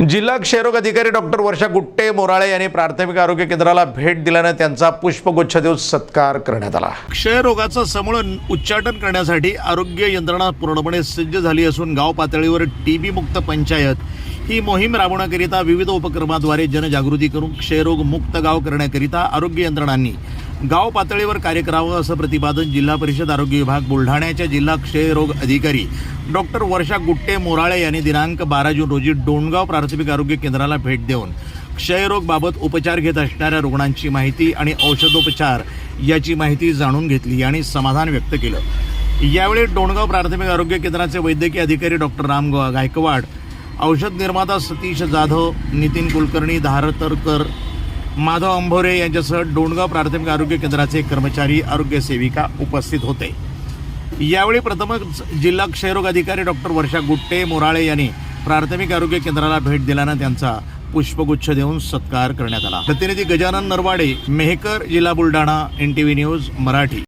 जिल्हा क्षयरोग अधिकारी डॉक्टर वर्षा गुट्टे मोराळे यांनी प्राथमिक आरोग्य केंद्राला भेट दिल्यानं त्यांचा पुष्पगुच्छ देऊन सत्कार करण्यात आला. क्षयरोगाचं समूळ उच्चाटन करण्यासाठी आरोग्य यंत्रणा पूर्णपणे सज्ज झाली असून गाव पातळीवर टी बी मुक्त पंचायत ही मोहीम राबवण्याकरिता विविध उपक्रमाद्वारे जनजागृती करून क्षयरोग मुक्त गाव करण्याकरिता आरोग्य यंत्रणांनी गाव पातळीवर कार्य करावं असं प्रतिपादन जिल्हा परिषद आरोग्य विभाग बुलढाण्याच्या जिल्हा क्षयरोग अधिकारी डॉक्टर वर्षा गुट्टे मोराळे यांनी दिनांक बारा जून रोजी डोणगाव प्राथमिक आरोग्य केंद्राला भेट देऊन क्षयरोगबाबत उपचार घेत असणाऱ्या रुग्णांची माहिती आणि औषधोपचार याची माहिती जाणून घेतली आणि समाधान व्यक्त केलं. यावेळी डोणगाव प्राथमिक आरोग्य केंद्राचे वैद्यकीय अधिकारी डॉक्टर राम गायकवाड औषध निर्माता सतीश जाधव नितीन कुलकर्णी धारतरकर माधव अंभोरे यांच्यासह डोणगाव प्राथमिक आरोग्य केंद्राचे कर्मचारी आरोग्य सेविका उपस्थित होते. यावेळी प्रथमच जिल्हा क्षयरोग अधिकारी डॉक्टर वर्षा गुट्टे मोराळे यांनी प्राथमिक आरोग्य केंद्राला भेट दिल्यानं त्यांचा पुष्पगुच्छ देऊन सत्कार करण्यात आला. प्रतिनिधी गजानन नरवाडे मेहकर जिल्हा Buldhana N T V news Marathi.